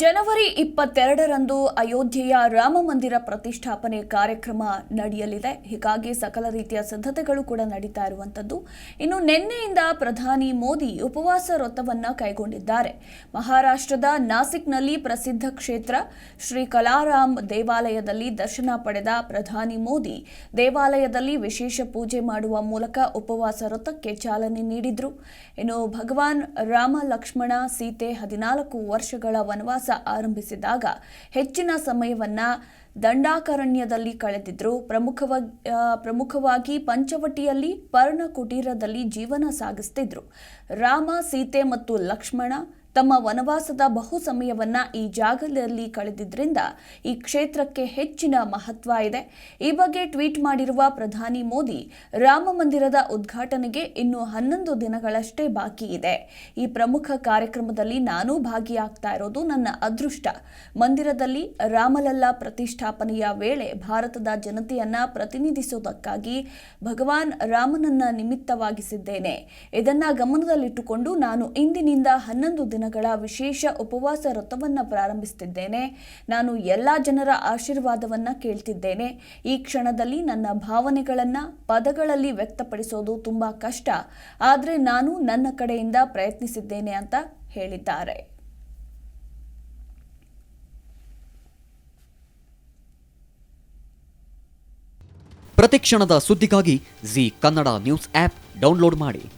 ಜನವರಿ ಇಪ್ಪತ್ತೆರಡರಂದು ಅಯೋಧ್ಯೆಯ ರಾಮ ಮಂದಿರ ಪ್ರತಿಷ್ಠಾಪನೆ ಕಾರ್ಯಕ್ರಮ ನಡೆಯಲಿದೆ. ಹೀಗಾಗಿ ಸಕಲ ರೀತಿಯ ಸಿದ್ಧತೆಗಳು ಕೂಡ ನಡೀತಾ ಇರುವಂಥದ್ದು ಇನ್ನು ನಿನ್ನೆಯಿಂದ ಪ್ರಧಾನಿ ಮೋದಿ ಉಪವಾಸ ವ್ರತವನ್ನ ಕೈಗೊಂಡಿದ್ದಾರೆ. ಮಹಾರಾಷ್ಟ್ರದ ನಾಸಿಕ್ನಲ್ಲಿ ಪ್ರಸಿದ್ಧ ಕ್ಷೇತ್ರ ಶ್ರೀ ಕಲಾರಾಮ್ ದೇವಾಲಯದಲ್ಲಿ ದರ್ಶನ ಪಡೆದ ಪ್ರಧಾನಿ ಮೋದಿ ದೇವಾಲಯದಲ್ಲಿ ವಿಶೇಷ ಪೂಜೆ ಮಾಡುವ ಮೂಲಕ ಉಪವಾಸ ವ್ರತಕ್ಕೆ ಚಾಲನೆ ನೀಡಿದ್ರು. ಇನ್ನು ಭಗವಾನ್ ರಾಮ ಲಕ್ಷ್ಮಣ ಸೀತೆ ಹದಿನಾಲ್ಕು ವರ್ಷಗಳ ವನವಾಸ ಆರಂಭಿಸಿದಾಗ ಹೆಚ್ಚಿನ ಸಮಯವನ್ನು ದಂಡಾಕರಣ್ಯದಲ್ಲಿ ಕಳೆದಿದ್ರು. ಪ್ರಮುಖವಾಗಿ ಪ್ರಮುಖವಾಗಿ ಪಂಚವಟಿಯಲ್ಲಿ ಪರ್ಣ ಕುಟೀರದಲ್ಲಿ ಜೀವನ ಸಾಗಿಸ್ತಿದ್ರು. ರಾಮ, ಸೀತೆ ಮತ್ತು ಲಕ್ಷ್ಮಣ ತಮ್ಮ ವನವಾಸದ ಬಹು ಸಮಯವನ್ನ ಈ ಜಾಗದಲ್ಲಿ ಕಳೆದಿದ್ದರಿಂದ ಈ ಕ್ಷೇತ್ರಕ್ಕೆ ಹೆಚ್ಚಿನ ಮಹತ್ವ ಇದೆ. ಈ ಬಗ್ಗೆ ಟ್ವೀಟ್ ಮಾಡಿರುವ ಪ್ರಧಾನಿ ಮೋದಿ, ರಾಮ ಮಂದಿರದ ಉದ್ಘಾಟನೆಗೆ ಇನ್ನು ಹನ್ನೊಂದು ದಿನಗಳಷ್ಟೇ ಬಾಕಿ ಇದೆ. ಈ ಪ್ರಮುಖ ಕಾರ್ಯಕ್ರಮದಲ್ಲಿ ನಾನೂ ಭಾಗಿಯಾಗ್ತಾ ಇರೋದು ನನ್ನ ಅದೃಷ್ಟ. ಮಂದಿರದಲ್ಲಿ ರಾಮಲಲ್ಲಾ ಪ್ರತಿಷ್ಠಾಪನೆಯ ವೇಳೆ ಭಾರತದ ಜನತೆಯನ್ನ ಪ್ರತಿನಿಧಿಸುವುದಕ್ಕಾಗಿ ಭಗವಾನ್ ರಾಮನನ್ನ ನಿಮಿತ್ತವಾಗಿಸಿದ್ದೇನೆ. ಇದನ್ನ ಗಮನದಲ್ಲಿಟ್ಟುಕೊಂಡು ನಾನು ಇಂದಿನಿಂದ ಹನ್ನೊಂದು ದಿನಗಳ ವಿಶೇಷ ಉಪವಾಸ ವ್ರತವನ್ನು ಪ್ರಾರಂಭಿಸುತ್ತಿದ್ದೇನೆ ನಾನು ಎಲ್ಲ ಜನರ ಆಶೀರ್ವಾದವನ್ನು ಕೇಳ್ತಿದ್ದೇನೆ. ಈ ಕ್ಷಣದಲ್ಲಿ ನನ್ನ ಭಾವನೆಗಳನ್ನು ಪದಗಳಲ್ಲಿ ವ್ಯಕ್ತಪಡಿಸೋದು ತುಂಬಾ ಕಷ್ಟ. ಆದರೆ ನಾನು ನನ್ನ ಕಡೆಯಿಂದ ಪ್ರಯತ್ನಿಸಿದ್ದೇನೆ ಅಂತ ಹೇಳಿದ್ದಾರೆ. ಪ್ರತಿಕ್ಷಣದ ಸುದ್ದಿಗಾಗಿ Zee Kannada news app download ಮಾಡಿ.